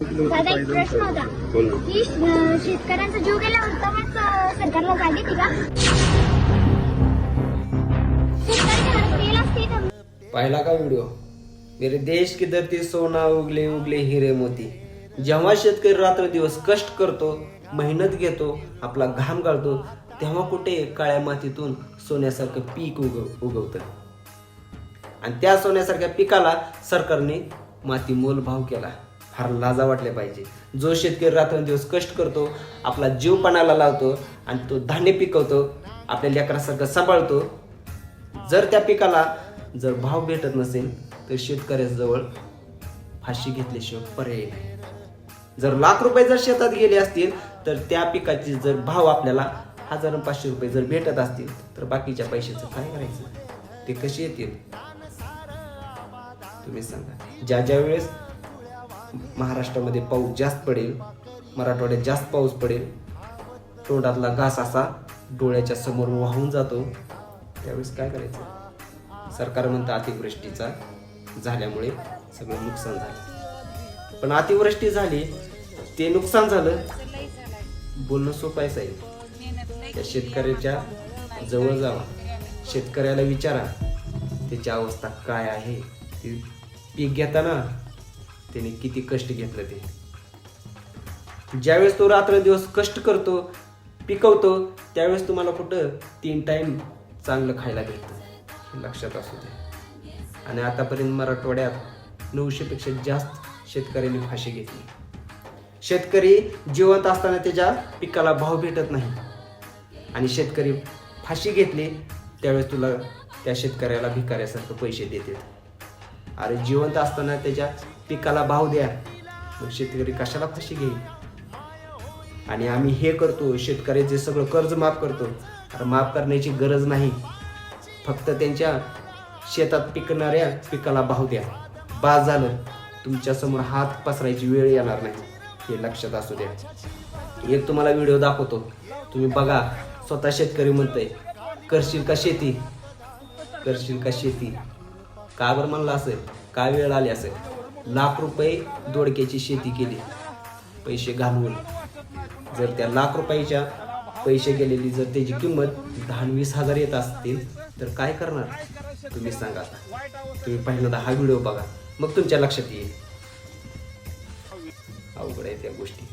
दादा एक प्रश्न होता. की शेतकऱ्यांचा जीव गेला होता मग सरकारला जाग येते का? शेतकऱ्याच्या घरात तेल असते का? पाहिला का व्हिडिओ? मेरे देश की धरती सोना उगले उगले हिरे मोती. जेव्हा शेतकरी रात्र दिवस कष्ट करतो मेहनत घेतो आपला घाम गाळतो तेव्हा कुठे काळ्या मातीतून सोन्यासारखं पीक उग उगवतं? आणि त्या सोन्यासारख्या पिकाला सरकारने माती मोलभाव केला. फार लाजा वाटल्या पाहिजे. जो शेतकरी रात्रंदिवस कष्ट करतो आपला जीव पणाला लावतो आणि तो धान्य पिकवतो आपल्या लेकरासारखं सांभाळतो जर त्या पिकाला जर भाव भेटत नसेल तर शेतकऱ्याजवळ फाशी घेतल्याशिवाय पर्याय नाही. जर लाख रुपये जर शेतात गेले असतील तर त्या पिकाचे जर भाव आपल्याला हजार पाचशे रुपये जर भेटत असतील तर बाकीच्या पैशाचं काय करायचं? ते कसे येतील? तुम्ही सांगा. ज्या ज्या वेळेस महाराष्ट्रामध्ये पाऊस जास्त पडेल मराठवाड्यात जास्त पाऊस पडेल. तोंडातला घास असा डोळ्याच्या समोर वाहून जातो. त्यावेळेस काय करायचं? सरकार म्हणतं अतिवृष्टीचा झाल्यामुळे सगळं नुकसान झालं. पण अतिवृष्टी झाली ते नुकसान झालं. बोलणं सोपं आहे साहेब. त्या शेतकऱ्याच्या जवळ जावा. शेतकऱ्याला विचारा त्याची अवस्था काय आहे? ते पीक घेताना त्याने किती कष्ट घेतलं ते. ज्यावेळेस तो रात्रंदिवस कष्ट करतो पिकवतो त्यावेळेस तुम्हाला कुठं तीन टाईम चांगलं खायला भेटतं. लक्षात असू दे. आणि आतापर्यंत मराठवाड्यात नऊशेपेक्षा जास्त शेतकऱ्यांनी फाशी घेतली. शेतकरी जिवंत असताना त्याच्या पिकाला भाव भेटत नाही. आणि शेतकरी फाशी घेतली त्यावेळेस तुला त्या शेतकऱ्याला भिकाऱ्यासारखं पैसे देतात. अरे जिवंत असताना त्याच्या पिकाला भाव द्या मग शेतकरी कशाला फाशी घेईल? आणि आम्ही हे करतो शेतकऱ्याचे सगळं कर्ज माफ करतो अरे माफ करण्याची गरज नाही. फक्त त्यांच्या शेतात पिकणाऱ्या पिकाला भाव द्या. बाद झालं तुमच्यासमोर हात पसरायची वेळ येणार नाही हे लक्षात असू द्या. एक तुम्हाला व्हिडिओ दाखवतो. तुम्ही बघा स्वतः शेतकरी म्हणतंय करशील का शेती? करशील का शेती? का बरं म्हणलं असेल? काय वेळ आली असेल? लाख रुपये दोडक्याची शेती केली. पैसे घालवून. जर त्या लाख रुपयाच्या पैसे गेलेली जर त्याची किंमत दहा वीस हजार येत असतील तर काय करणार? तुम्ही सांगा तुम्ही पहिल्यांदा हा व्हिडिओ बघा. मग तुमच्या लक्षात येईल. अवघड आहे त्या गोष्टी.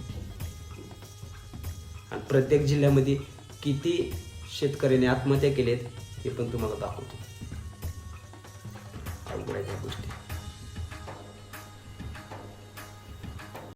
आणि प्रत्येक जिल्ह्यामध्ये किती शेतकऱ्याने आत्महत्या केलेत हे पण तुम्हाला दाखवतो. अवघड आहे त्या गोष्टी.